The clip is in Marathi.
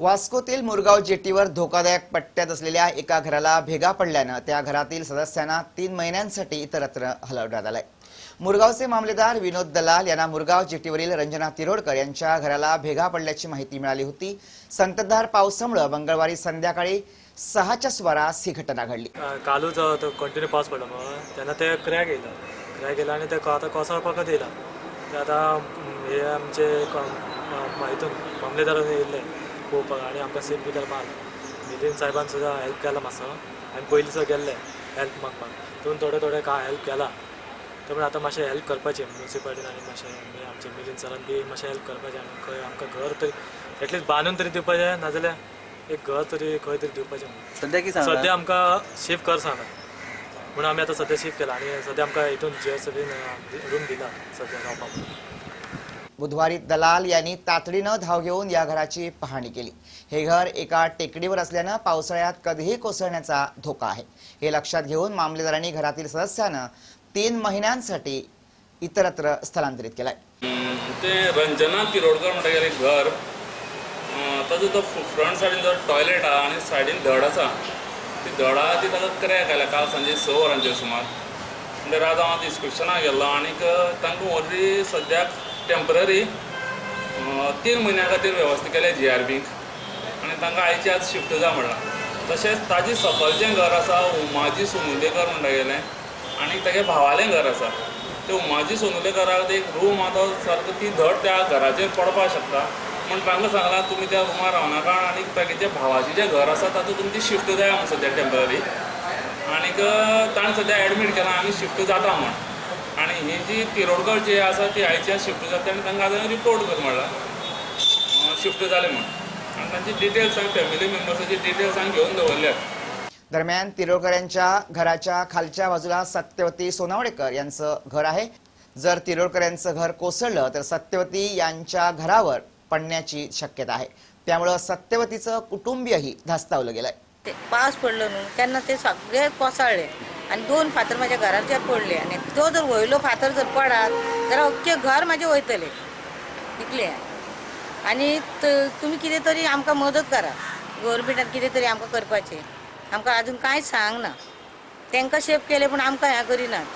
वास्कोतील मुरगाव जेटीवर धोकादायक पट्ट्यात असलेल्या एका घराला भेगा पडल्यानं त्या घरातील सदस्यांना तीन महिन्यांसाठी इतरत्र हलवण्यात आलंय. मुरगावचे मामलेदार विनोद दलाल यांना मुरगाव जेटीवरील रंजना तिरोडकर यांच्या घराला भेगा पडल्याची माहिती मिळाली होती. संततधार पावसामुळे मंगळवारी संध्याकाळी सहाच्या सुमारास ही घटना घडली. कालूच कंटिन्यू पावस पडला. मग ते क्रॅक येयला क्रॅक येयला आणि ते आता आतां कोसळपाकच येयला ते हे आमचे माहितून म- म- पळोवपाक आनी आमकां सेफ बी करपाक आयले. मिलिंद साहेबान सुद्दां हेल्प केला मातसो आनी पयलीं सुद्दां गेल्ले हेल्प मागपाक तितून थोडे थोडे काय हेल्प केला त्यामुळे आतां मातशें हेल्प करपाचें म्युन्सिपाल्टीन आनी मातशें आमी आमचे मिलिंद सरान बी मातशें हेल्प करपाचें आनी खंय आमकां घर तरी एटलीस्ट बांदून तरी दिवपाचें नाजाल्यार एक घर तरी खंय तरी दिवपाचें सांगला सध्या आमकां शिफ्ट कर सांगला म्हणून आमी आतां सध्या शिफ्ट केला आनी सध्या आमकां हितून जिएस रूम दिला सध्या रावपाक बुधवारी दलाल यांनी तातडीनं धाव घेऊन या घराची पाहणी केली. हे घर एका टेकडीवर असल्यानं पावसाळ्यात कधीही कोसळण्याचा धोका आहे. हे लक्षात घेऊन मामलेदारांनी घरातील सदस्यानं तीन महिन्यांसाठी इतरत्र स्थलांतरित केलंय. ते रंजना तिरोडकर म्हणटा गेले घर ताजो तो फ्रंट सायडीन जो टॉयलेट आहा आनी सायडीन धड आसा ती धड आहा ती ताका क्रॅक आयल्या काल सांजे स वरांचेर सुमार. म्हणल्यार आज हांव इन्स्पेक्शनाक गेल्लो आनीक तांकां ऑलरेडी सद्याक टेंपररी तीन म्हयन्या खातीर वेवस्था केल्या जी आर बीक आनी तांकां आयची आज शिफ्ट जा म्हणलां. तशेंच ताजें सकलचें घर आसा उमाजी सोनुलेकर म्हणटा गेलें आनी तागे भावालें घर आसा ते उमाजी सोनुलेकराक एक रूम आतां तो सारको ती धड त्या घराचेर पडपाक शकता. पूण तांकां सांगलां तुमी त्या रुमार रावनाका आनी तागे भावाचें जें घर आसा तातूंत तुमची शिफ्ट जाय म्हण सद्या टेंपररी आनीक ताणें सद्या एडमीट केलां आमी शिफ्ट जाता म्हण. आनी ही जी तिरोडकर जी आसा ती आयची आज शिफ्ट जाता आनी तांकां आतां रिपोर्ट कर म्हणलां. शिफ्ट जालें म्हण आनी तांची डिटेल्स हांवें फॅमिली मेंबर्साची डिटेल्स हांवें घेवन दवरल्यात. दरम्यान तिरोडकर यांच्या घराच्या खालच्या बाजूला सत्यवती सोनावडेकर यांचं घर आहे. जर तिरोडकर यांचं घर कोसळलं तर सत्यवती यांच्या घरावर पडण्याची शक्यता आहे. त्यामुळं सत्यवतीचं कुटुंबीयही धास्तावलं गेलंय. ते पावस पडलो न्हू तेन्ना ते सगळे कोसळ्ळे आनी दोन फातर माझ्या घराच्या पडले आनी तो जर वयलो फातर जर पडात जाल्यार अख्खें घर म्हाजें वयतलें इतलें आनी तुम्ही तुमी कितें तरी आमकां मदत करा. गोवोरमेंटान कितें तरी आमकां करपाचें. आमकां आजून कांयच सांगना. तांकां शेप केले पूण आमकां हें करिनात